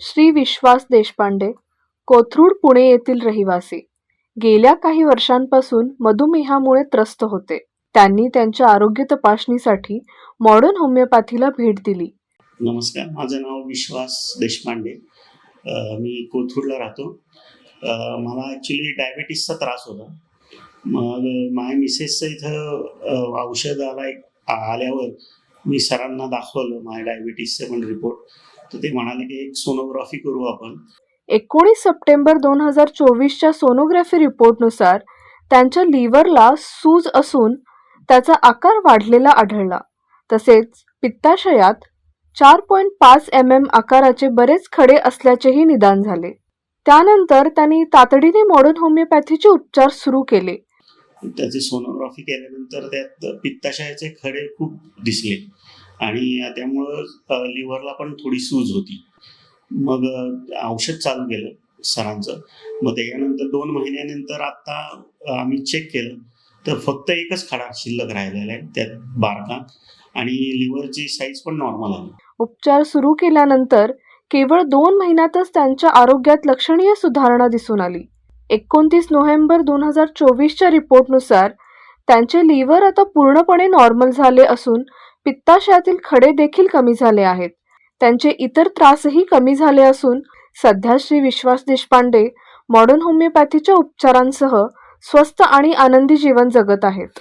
श्री विश्वास देशपांडे कोथरूड पुणे येथील रहिवासी. गेल्या काही वर्षांपासून मधुमेहामुळे त्रस्त होते. त्यांनी त्यांच्या आरोग्य तपासणीसाठी मॉडर्न होमिओपॅथीला भेट दिली. नमस्कार माझं नाव विश्वास देशपांडे. मी कोथरूडला राहतो. मला ॲक्च्युली डायबेटीसचा त्रास होता. मग माझ्या मिसेसचं इथं औषधाला औषध आला एक आल्यावर मी सरांना दाखवलं माझ्या डायबिटीसचं पण रिपोर्ट तर ते म्हणाले की एक सोनोग्राफी करू आपण. एकोणीस सप्टेंबर दोन हजार चोवीसच्या सोनोग्राफी रिपोर्टनुसार त्यांच्या लिव्हरला सूज असून त्याचा आकार वाढलेला आढळला. तसेच पित्ताशयात चार पॉईंट पाच एम एम आकाराचे बरेच खडे असल्याचेही निदान झाले. त्यानंतर त्यांनी तातडीने मॉडर्न होमिओपॅथीचे उपचार सुरू केले. त्याची सोनोग्राफी केल्यानंतर त्यात पित्ताशयाचे खडे खूप दिसले. आणि त्यामुळं लिव्हरला पण थोडी सूज होती. मग औषध चालू केलं सरांचं. मग त्याच्यानंतर दोन महिन्यानंतर आता आम्ही चेक केलं. तर फक्त एकच खडा शिल्लक राहिलेला आहे त्यात बारका आणि लिव्हरची साईज पण नॉर्मल आली उपचार सुरू केल्यानंतर केवळ दोन महिन्यातच त्यांच्या आरोग्यात लक्षणीय सुधारणा दिसून आली. एकोणतीस नोव्हेंबर दोन हजार चोवीसच्या रिपोर्टनुसार त्यांचे लिव्हर आता पूर्णपणे नॉर्मल झाले असून पित्ताशयातील खडे देखील कमी झाले आहेत. त्यांचे इतर त्रासही कमी झाले असून सध्या श्री विश्वास देशपांडे मॉडर्न होमिओपॅथीच्या उपचारांसह स्वस्त आणि आनंदी जीवन जगत आहेत.